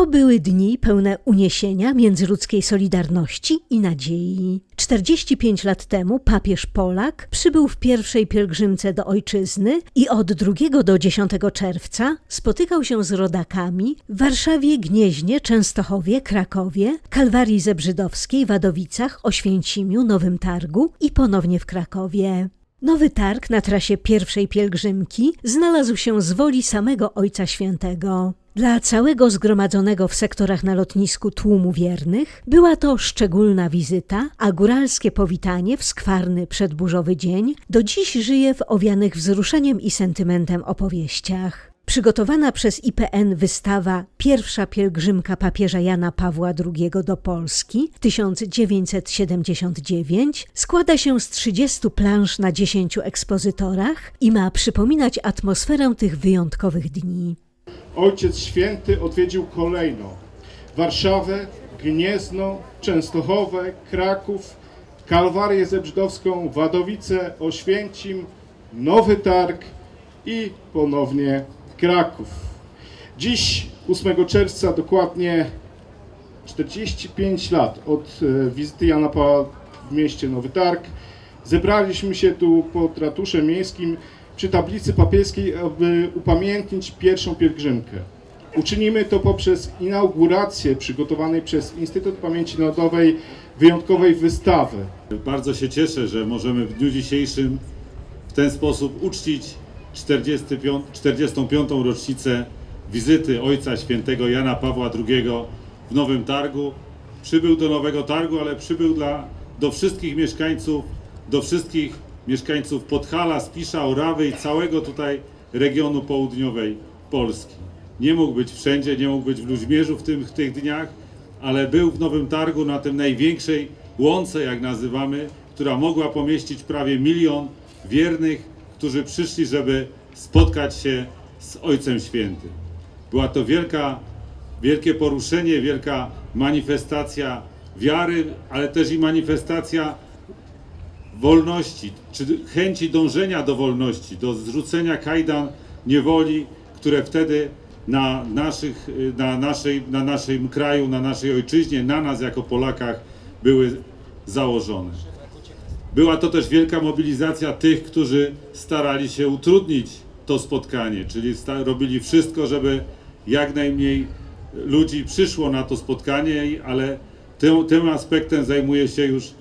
To były dni pełne uniesienia międzyludzkiej solidarności i nadziei. 45 lat temu papież Polak przybył w pierwszej pielgrzymce do ojczyzny i od 2 do 10 czerwca spotykał się z rodakami w Warszawie, Gnieźnie, Częstochowie, Krakowie, Kalwarii Zebrzydowskiej, Wadowicach, Oświęcimiu, Nowym Targu i ponownie w Krakowie. Nowy targ na trasie pierwszej pielgrzymki znalazł się z woli samego Ojca Świętego. Dla całego zgromadzonego w sektorach na lotnisku tłumu wiernych była to szczególna wizyta, a góralskie powitanie w skwarny przedburzowy dzień do dziś żyje w owianych wzruszeniem i sentymentem opowieściach. Przygotowana przez IPN wystawa Pierwsza pielgrzymka papieża Jana Pawła II do Polski 1979 składa się z 30 plansz na 10 ekspozytorach i ma przypominać atmosferę tych wyjątkowych dni. Ojciec Święty odwiedził kolejno Warszawę, Gniezno, Częstochowę, Kraków, Kalwarię Zebrzydowską, Wadowice, Oświęcim, Nowy Targ i ponownie Kraków. Dziś, 8 czerwca, dokładnie 45 lat od e, wizyty Jana Pawła w mieście Nowy Targ, zebraliśmy się tu pod ratuszem miejskim przy tablicy papieskiej, aby upamiętnić pierwszą pielgrzymkę. Uczynimy to poprzez inaugurację przygotowanej przez Instytut Pamięci Narodowej wyjątkowej wystawy. Bardzo się cieszę, że możemy w dniu dzisiejszym w ten sposób uczcić 45, 45. rocznicę wizyty Ojca Świętego Jana Pawła II w Nowym Targu. Przybył do Nowego Targu, ale przybył dla, do wszystkich mieszkańców, do wszystkich mieszkańców Podhala, Spisza, Orawy i całego tutaj regionu południowej Polski. Nie mógł być wszędzie, nie mógł być w Luźmierzu w, tym, w tych dniach, ale był w Nowym Targu na tym największej łące, jak nazywamy, która mogła pomieścić prawie milion wiernych, którzy przyszli, żeby spotkać się z Ojcem Świętym. Była to wielka, wielkie poruszenie, wielka manifestacja wiary, ale też i manifestacja wolności, czy chęci dążenia do wolności, do zrzucenia kajdan niewoli, które wtedy na, naszych, na, naszej, na naszym kraju, na naszej ojczyźnie, na nas jako Polakach były założone. Była to też wielka mobilizacja tych, którzy starali się utrudnić to spotkanie, czyli robili wszystko, żeby jak najmniej ludzi przyszło na to spotkanie, ale tym, tym aspektem zajmuje się już e,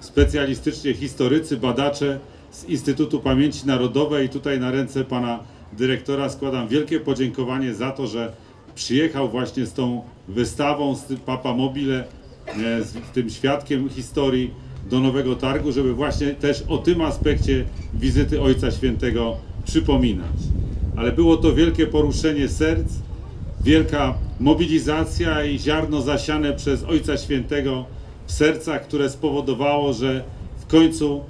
specjalistycznie historycy, badacze z Instytutu Pamięci Narodowej. I tutaj na ręce pana dyrektora składam wielkie podziękowanie za to, że przyjechał właśnie z tą wystawą, z tym Papa Mobile, e, z tym świadkiem historii do Nowego Targu, żeby właśnie też o tym aspekcie wizyty Ojca Świętego przypominać. Ale było to wielkie poruszenie serc, wielka mobilizacja i ziarno zasiane przez Ojca Świętego w sercach, które spowodowało, że w końcu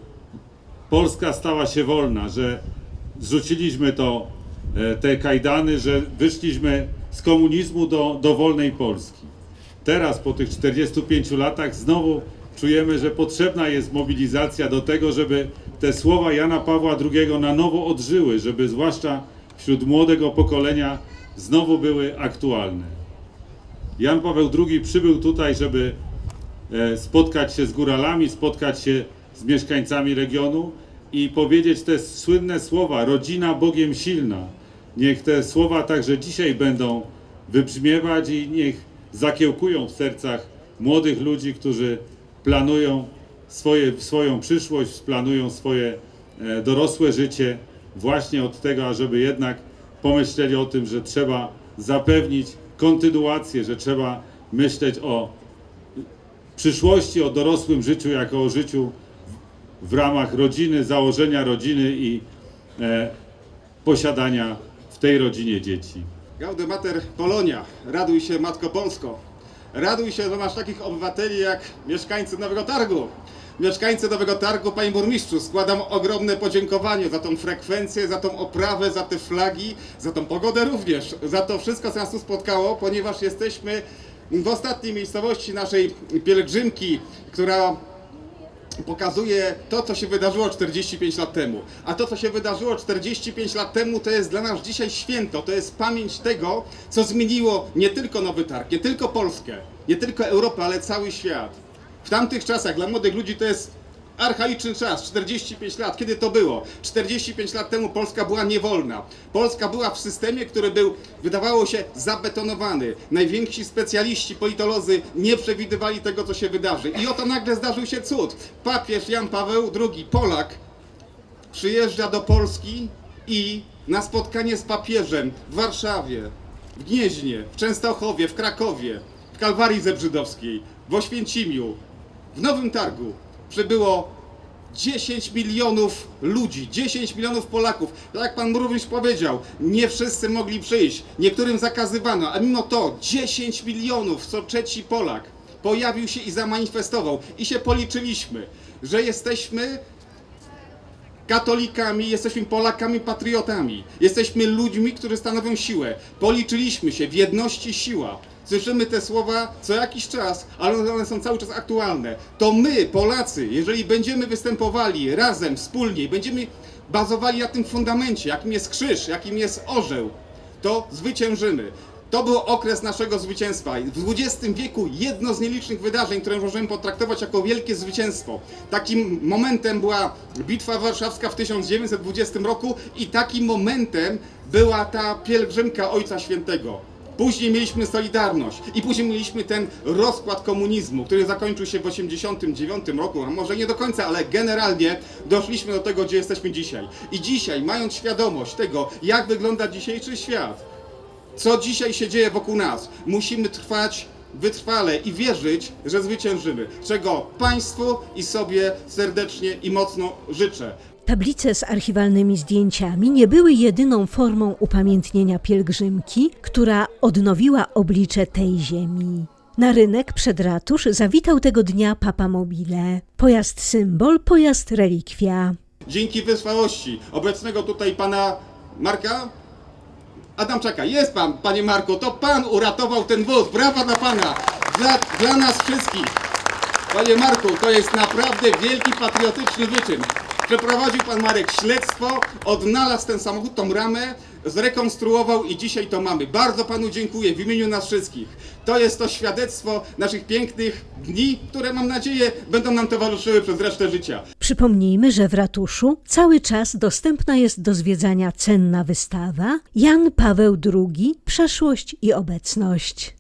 Polska stała się wolna, że zrzuciliśmy to, e, te kajdany, że wyszliśmy z komunizmu do, do wolnej Polski. Teraz, po tych 45 latach, znowu czujemy, że potrzebna jest mobilizacja do tego, żeby te słowa Jana Pawła II na nowo odżyły, żeby zwłaszcza wśród młodego pokolenia znowu były aktualne. Jan Paweł II przybył tutaj, żeby e, spotkać się z góralami, spotkać się z mieszkańcami regionu i powiedzieć te słynne słowa: rodzina Bogiem silna. Niech te słowa także dzisiaj będą wybrzmiewać i niech zakiełkują w sercach młodych ludzi, którzy planują swoje, swoją przyszłość, planują swoje e, dorosłe życie właśnie od tego, ażeby jednak pomyśleli o tym, że trzeba zapewnić kontynuację, że trzeba myśleć o przyszłości, o dorosłym życiu jako o życiu w, ramach rodziny, założenia rodziny i e, posiadania w tej rodzinie dzieci. Gaude Mater Polonia, raduj się Matko Polsko. Raduj się, że masz takich obywateli jak mieszkańcy Nowego Targu. Mieszkańcy Nowego Targu, panie burmistrzu, składam ogromne podziękowanie za tą frekwencję, za tą oprawę, za te flagi, za tą pogodę również, za to wszystko, co nas tu spotkało, ponieważ jesteśmy w ostatniej miejscowości naszej pielgrzymki, która pokazuje to, co się wydarzyło 45 lat temu. A to, co się wydarzyło 45 lat temu, to jest dla nas dzisiaj święto. To jest pamięć tego, co zmieniło nie tylko Nowy Targ, nie tylko Polskę, nie tylko Europę, ale cały świat. W tamtych czasach dla młodych ludzi to jest archaiczny czas, 45 lat. Kiedy to było? 45 lat temu Polska była niewolna. Polska była w systemie, który był, wydawało się, zabetonowany. Najwięksi specjaliści, politolodzy nie przewidywali tego, co się wydarzy. I oto nagle zdarzył się cud. Papież Jan Paweł II, Polak, przyjeżdża do Polski i na spotkanie z papieżem w Warszawie, w Gnieźnie, w Częstochowie, w Krakowie, w Kalwarii Zebrzydowskiej, w Oświęcimiu, w Nowym Targu przybyło 10 milionów ludzi, 10 milionów Polaków. Tak jak pan burmistrz powiedział, nie wszyscy mogli przyjść, niektórym zakazywano, a mimo to 10 milionów, co trzeci Polak, pojawił się i zamanifestował. I się policzyliśmy, że jesteśmy katolikami, jesteśmy Polakami patriotami. Jesteśmy ludźmi, którzy stanowią siłę. Policzyliśmy się, w jedności siła. Słyszymy te słowa co jakiś czas, ale one są cały czas aktualne. To my, Polacy, jeżeli będziemy występowali razem, wspólnie, będziemy bazowali na tym fundamencie, jakim jest krzyż, jakim jest orzeł, to zwyciężymy. To był okres naszego zwycięstwa. W XX wieku jedno z nielicznych wydarzeń, które możemy potraktować jako wielkie zwycięstwo. Takim momentem była Bitwa Warszawska w 1920 roku i takim momentem była ta pielgrzymka Ojca Świętego. Później mieliśmy Solidarność i później mieliśmy ten rozkład komunizmu, który zakończył się w 1989 roku, a może nie do końca, ale generalnie doszliśmy do tego, gdzie jesteśmy dzisiaj. I dzisiaj, mając świadomość tego, jak wygląda dzisiejszy świat, co dzisiaj się dzieje wokół nas. Musimy trwać wytrwale i wierzyć, że zwyciężymy. Czego Państwu i sobie serdecznie i mocno życzę. Tablice z archiwalnymi zdjęciami nie były jedyną formą upamiętnienia pielgrzymki, która odnowiła oblicze tej ziemi. Na rynek przed ratusz zawitał tego dnia Papa Mobile. Pojazd symbol, pojazd relikwia. Dzięki wytrwałości obecnego tutaj pana Marka Adamczaka. Jest pan, panie Marku, to pan uratował ten wóz. Brawa dla pana. Dla, dla nas wszystkich. Panie Marku, to jest naprawdę wielki patriotyczny wyczyn. Przeprowadził pan Marek śledztwo, odnalazł ten samochód, tą ramę, zrekonstruował i dzisiaj to mamy. Bardzo panu dziękuję w imieniu nas wszystkich. To jest to świadectwo naszych pięknych dni, które mam nadzieję będą nam towarzyszyły przez resztę życia. Przypomnijmy, że w ratuszu cały czas dostępna jest do zwiedzania cenna wystawa Jan Paweł II Przeszłość i obecność.